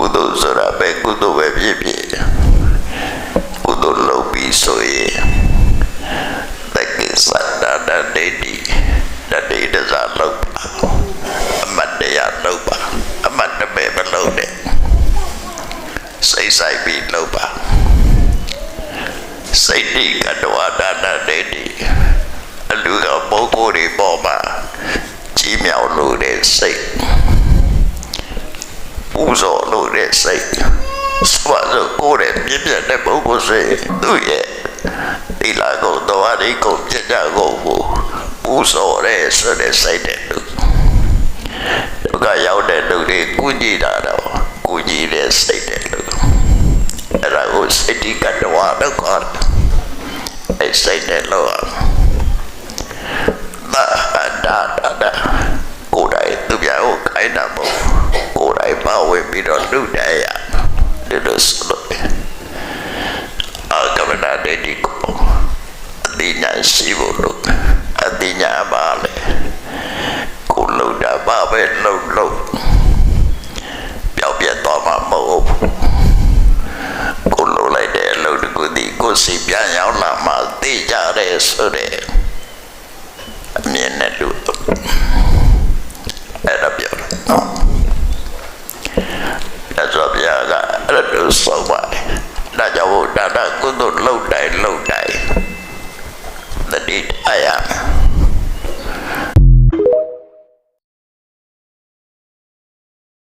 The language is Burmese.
ကုသိုလ်ဆိုတာပဲကုသိုလ်ပဲဖြစ်ဖြစ်ကုသိုလ်လုပ်ပြီးဆိုရင်တက္ကိသတ္တဒဒိဋ္ဌိတတိတဇာလုပ်ပါအမတ်တရားလုပ်ပါအမတ်တမဲမလုပ်နဲ့စိတ်ဆိုင်ပြီးလုပ်ပါစိတ်တိကတဝါဒနာဒိဋ္ဌိအလူကပုဂ္ဂိုလ်တွေပေါ်မှာကြီးမြောင်လို့တဲ့စိတ် ပူဇော်လို့တဲ့စိတ်စွာဆိုကိုယ်ရဲ့ပြည့်ပြည့်တဲ့ပုဂ္ဂိုလ်စိတ်သူ့ရဲ့ဒီလာကိုတော်ရီကိုပြည့်ကြကိုကိုပူဇော်တဲ့ဆိုတဲ့စိတ်တဲ့လူဒုက္ခရောက်တဲ့လူတွေကုညီတာတော့ကုညီတဲ့စိတ်တဲ့လူအဲ့ဒါကိုစိတ်ဒီကတဝါတော့ခေါ်တယ်အဲ့စိတ်တဲ့လို့သာဒါဒါဒါကိုယ်တိုင်သူပြကိုခိုင်းတာမဟုတ်ကိုယ်တိုင် ပါဝင်ပြီးတော့လူတဲ့ရဒီလိုဆိုလို့အာကမနာဒေဒီကိုအတိညာရှိဖို့လို့အတိညာပါလေကိုလုံတာပါပဲလုံလုံပျောက်ပြတ်သွားမှာမဟုတ်ဘူးကိုလုံလိုက်တဲ့အလုပ်တစ်ခုဒီကိုစီပြန်ရောက်လာမှသိကြတယ်ဆိုတဲ့အမြင်နဲ့လူအဲ့ဒါပြောတယ်နော်အဲ့ဆိုပြကအဲ့ဒါ လို့ဆိုပါတယ်ဒါကြောင့်ဒါနကုသိုလ်လှုပ်တိုင်းလှုပ်တိုင်းတတိအယမယ်